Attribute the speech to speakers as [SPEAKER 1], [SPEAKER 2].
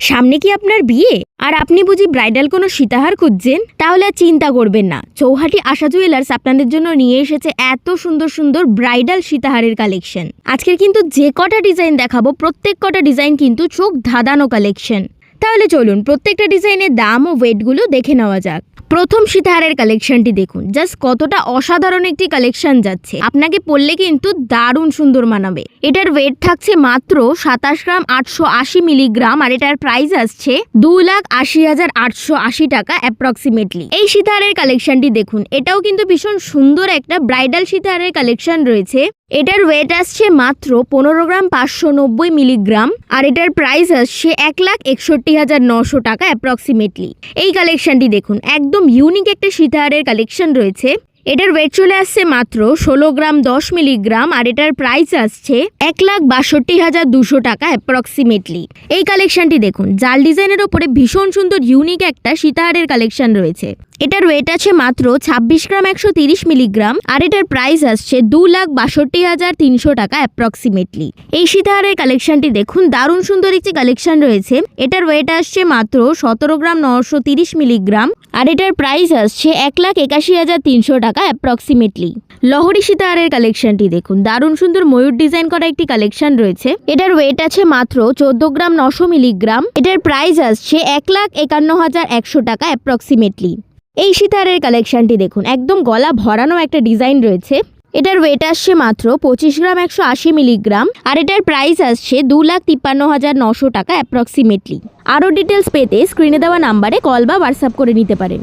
[SPEAKER 1] সামনে কি আপনার বিয়ে? আর আপনি বুঝি ব্রাইডাল কোনো সীতাহার খুঁজছেন? তাহলে আর চিন্তা করবেন না। চৌহাটি আশা জুয়েলার্স আপনাদের জন্য নিয়ে এসেছে এত সুন্দর সুন্দর ব্রাইডাল সীতাহারের কালেকশন। আজকের কিন্তু যে কটা ডিজাইন দেখাবো, প্রত্যেক কটা ডিজাইন কিন্তু চোখ ধাঁধানো কালেকশন। তাহলে চলুন প্রত্যেকটা ডিজাইনের দাম ও ওয়েটগুলো দেখে নেওয়া যাক। প্রথম সীতাহারের কালেকশনটি দেখুন। জাস্ট কতটা অসাধারণ একটি কালেকশন যাচ্ছে। আপনাকে পড়লে কিন্তু দারুণ সুন্দর মানাবে। এটার ওয়েট থাকছে মাত্র সাতাশ গ্রাম আটশো আশি মিলিগ্রাম আর এটার প্রাইস আসছে দু লাখ আশি হাজার আটশো আশি টাকা অ্যাপ্রক্সিমেটলি এই সীতাহারের কালেকশনটি দেখুন। এটাও কিন্তু ভীষণ সুন্দর একটা ব্রাইডাল সীতাহারের কালেকশন রয়েছে। এটার ওয়েট আসছে মাত্র পনেরো গ্রাম পাঁচশো নব্বই মিলিগ্রাম আর এটার প্রাইস আসছে এক লাখ একষট্টি হাজার নশো টাকা অ্যাপ্রক্সিমেটলি এই কালেকশনটি দেখুন, একদম ইউনিক একটা সীতাহারের কালেকশন রয়েছে। এটার ওয়েট চলে আসছে মাত্র ষোলো গ্রাম দশ মিলিগ্রাম আর এটার প্রাইস আসছে এক লাখ বাষট্টি হাজার দুশো টাকা অ্যাপ্রক্সিমেটলি এই কালেকশনটি দেখুন, জাল ডিজাইনের ওপরে ভীষণ সুন্দর ইউনিক একটা সীতাহারের কালেকশন রয়েছে। এটার ওয়েট আছে মাত্র ছাব্বিশ গ্রাম একশো তিরিশ মিলিগ্রাম আর এটার প্রাইস আসছে দু লাখ বাষট্টি হাজার তিনশো টাকা অ্যাপ্রক্সিমেটলি এই সীতাহারের কালেকশনটি দেখুন, দারুণ সুন্দর একটি কালেকশন রয়েছে। এটার ওয়েট আসছে মাত্র সতেরো গ্রাম নশো তিরিশ মিলিগ্রাম আর এটার প্রাইস আসছে এক লাখ একাশি হাজার তিনশো টাকা অ্যাপ্রক্সিমেটলি লহরি সীতাহারের কালেকশনটি দেখুন। দারুণ সুন্দর ময়ূর ডিজাইন করা একটি কালেকশন রয়েছে। এটার ওয়েট আছে মাত্র চোদ্দ গ্রাম নশো মিলিগ্রাম। এটার প্রাইস আসছে এক লাখ একান্ন হাজার একশো টাকা অ্যাপ্রক্সিমেটলি এই সীতাহারের কালেকশনটি দেখুন। একদম গলা ভরানো একটা ডিজাইন রয়েছে। এটার ওয়েট আসছে মাত্র পঁচিশ গ্রাম একশো আশি মিলিগ্রাম আর এটার প্রাইস আসছে দু লাখ তিপ্পান্ন হাজার নশো টাকা অ্যাপ্রক্সিমেটলি আরও ডিটেলস পেতে স্ক্রিনে দেওয়া নাম্বারে কল বা হোয়াটসঅ্যাপ করে নিতে পারেন।